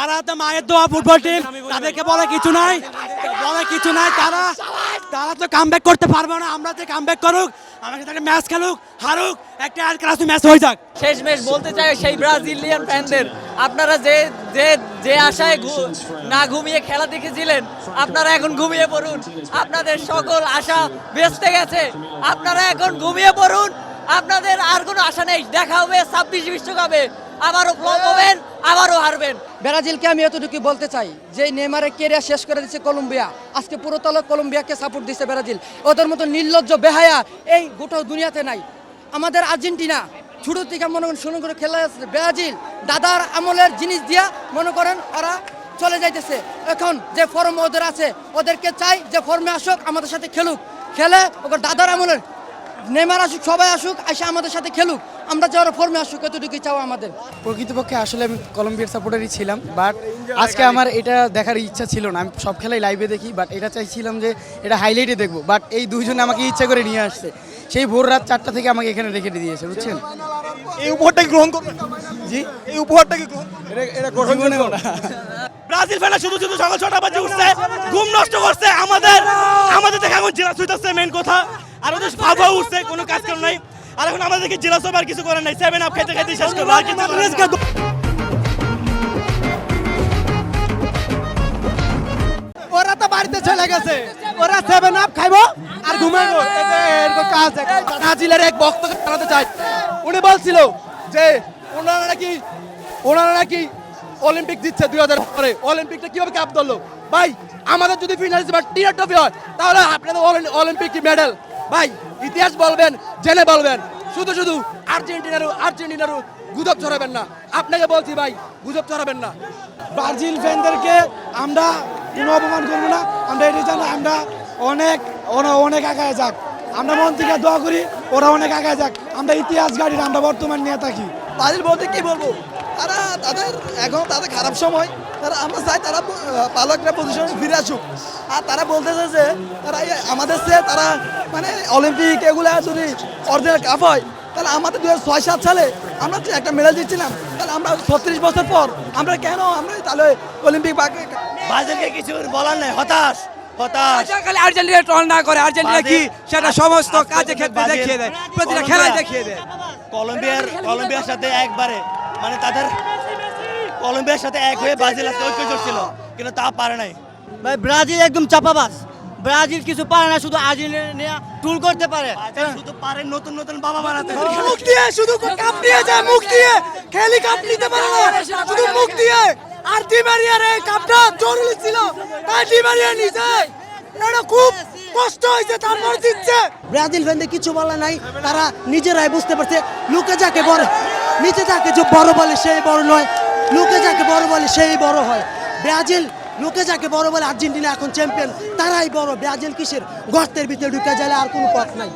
তারা তো মায়ের দোয়া ফুটবল টিম তাদেরকে বলে কিছু নাই, বলে কিছু নাই, তারা তারা তো কামব্যাক করতে পারবে না, আমরা যে কামব্যাক করুক আমাকে তাকে ম্যাচ খেলুক, হারুক, একটা আর ক্লাস ম্যাচ হয়ে যাক। শেষ ম্যাচ বলতে চাই সেই ব্রাজিলিয়ান ফ্যানদের, আপনারা যে যে যে আশায় না ঘুমিয়ে খেলা দেখেছিলেন, আপনারা এখন ঘুমিয়ে পড়ুন, আপনাদের সকল আশা বেঁচতে গেছে, আপনারা এখন ঘুমিয়ে পড়ুন, আপনাদের আর কোনো আশা নেই, দেখা হবে ছাব্বিশ বিশ্বকাপে। আবারও ফ্লপ হবেন আবারও হারবেন। ব্রাজিলকে আমি এতটুকু বলতে চাই যে নেইমারের কেরিয়ার শেষ করে দিচ্ছে কলম্বিয়া, আজকে পুরো তল কলম্বিয়াকে সাপোর্ট দিচ্ছে ব্রাজিল। ওদের মতো নির্লজ্জ বেহায়া এই গোটা দুনিয়াতে নাই। আমাদের আর্জেন্টিনা ছোটো থেকে মনে করেন শুরু করে খেলা আসছে ব্রাজিল, দাদার আমলের জিনিস দিয়া মনে করেন ওরা চলে যাইতেছে। এখন যে ফর্ম ওদের আছে, ওদেরকে চাই যে ফর্মে আসুক, আমাদের সাথে খেলুক। খেলে ওদের দাদার আমলের, নেইমার আসুক, সবাই আসুক এসে আমাদের সাথে খেলুক। আমরা যে ওরা ফর্মে আসুক এতটুকুই চাও আমাদের। প্রকৃতপক্ষে আসলে আমি কলম্বিয়ার সাপোর্টারই ছিলাম বাট আজকে আমার এটা দেখার ইচ্ছা ছিল না। আমি সব খেলাই লাইভে দেখি বাট এটা চাইছিলাম যে এটা হাইলাইটে দেখব। বাট এই দুইজনে আমাকে ইচ্ছা করে নিয়ে আসছে। সেই ভোর রাত চারটা থেকে আমাকে এখানে রেখে দিয়েছে বুঝছেন? এই উপহারটা কি গ্রহণ করবেন জি? এই উপহারটা কি গ্রহণ এটা এটা ব্রাজিল ফ্যানরা শুধু শুধু সকাল ছটা বাজে উঠছে ঘুম নষ্ট করছে আমাদের আমাদের দেখে এখন জেলা সুইতাছে মেন কথা। আর ওদের ভাবা উঠছে কোনো কাজ কাম নাই। আর এখন আমাদেরকে জেলা সব আর কিছু করার নাই। সেভেন আপ খেতে খেতে শেষ করব। আর কিছু ওরা তো বাড়িতে চলে গেছে। ওরা সেভেন আপ খাইবো আর ঘুমাইবো। এরকম কাজ ব্রাজিলের এক জানাতে চাই উনি বলছিল যে ওনারা নাকি ওনারা নাকি অলিম্পিক দিচ্ছে দুই হাজার পরে। অলিম্পিকটা কীভাবে কাপ ধরলো? ভাই আমাদের যদি ফিনাল বা টিয়ার ট্রফি হয় তাহলে আপনাদের অলিম্পিক মেডেল ভাই ইতিহাস বলবেন জেনে বলবেন। শুধু শুধু আর্জেন্টিনারও আর্জেন্টিনারও গুজব ছড়াবেন না। আপনাকে বলছি ভাই গুজব ছড়াবেন না। ব্রাজিল ফ্যানদেরকে আমরা কোনো অপমান করব না। আমরা এটাই জানি আমরা অনেক ওরা অনেক আগায় যাক। আমরা মন থেকে দোয়া করি ওরা অনেক আগায় যাক। আমরা ইতিহাস গাড়ির আমরা বর্তমান নিয়ে থাকি। ব্রাজিল বলতে কি বলব? তারা তাদের এখন তাদের খারাপ সময়। তারা আমরা চাই তারা ভালো একটা পজিশনে ফিরে আসুক। আর তারা বলতেছে যে তারা আমাদের সে তারা মানে অলিম্পিক এগুলা যদি অরিজিনাল কাপ হয় তাহলে আমাদের দু ছয় সাত সালে আমরা একটা মেডেল জিতছিলাম তাহলে আমরা ছত্রিশ বছর পর আমরা কেন আমরা তাহলে অলিম্পিক বা ব্রাজিলকে কিছু বলার নাই হতাশ হতাশ। খালি আর্জেন্টিনা টল না করে আর্জেন্টিনা কি সেটা সমস্ত কাজে ক্ষেত্রে দেখিয়ে দেয় প্রতিটা খেলায় দেখিয়ে দেয়। কলম্বিয়ার কলম্বিয়ার সাথে একবারে মানে তাদের কলম্বিয়ার সাথে এক হয়ে ব্রাজিল আজকে ঐক্য ছিল কিন্তু তা পারে নাই। ভাই ব্রাজিল একদম চাপাবাস ব্রাজিল কিছু পারে না শুধু আর্জেন্টিনা টুল করতে পারে। ব্রাজিল শুধু পারে নতুন নতুন বাবা বানাতে মুখ দিয়ে শুধু কাপ নিয়ে যায় মুখ দিয়ে। খেলি কাপ নিতে পারে না শুধু মুখ দিয়ে। আর দি মারিয়ার এই কাপটা জরুরি ছিল তাই দি মারিয়া নিছে এটা খুব কষ্ট হয়েছে তারপর দিচ্ছে। ব্রাজিল ফ্যানদের কিছু বলা নাই তারা নিজেরাই বুঝতে পারছে লুকে যাকে বড় নিচে যাকে যে বড় বলে সেই বড় নয়, লোকে যাকে বড় বলে সেই বড় হয়। ব্রাজিল, লোকে যাকে বড় বলে আর্জেন্টিনা এখন চ্যাম্পিয়ন তারাই বড়। ব্রাজিল কিসের? গর্তের ভিতরে ঢুকে যায় আর কোনো পথ নাই।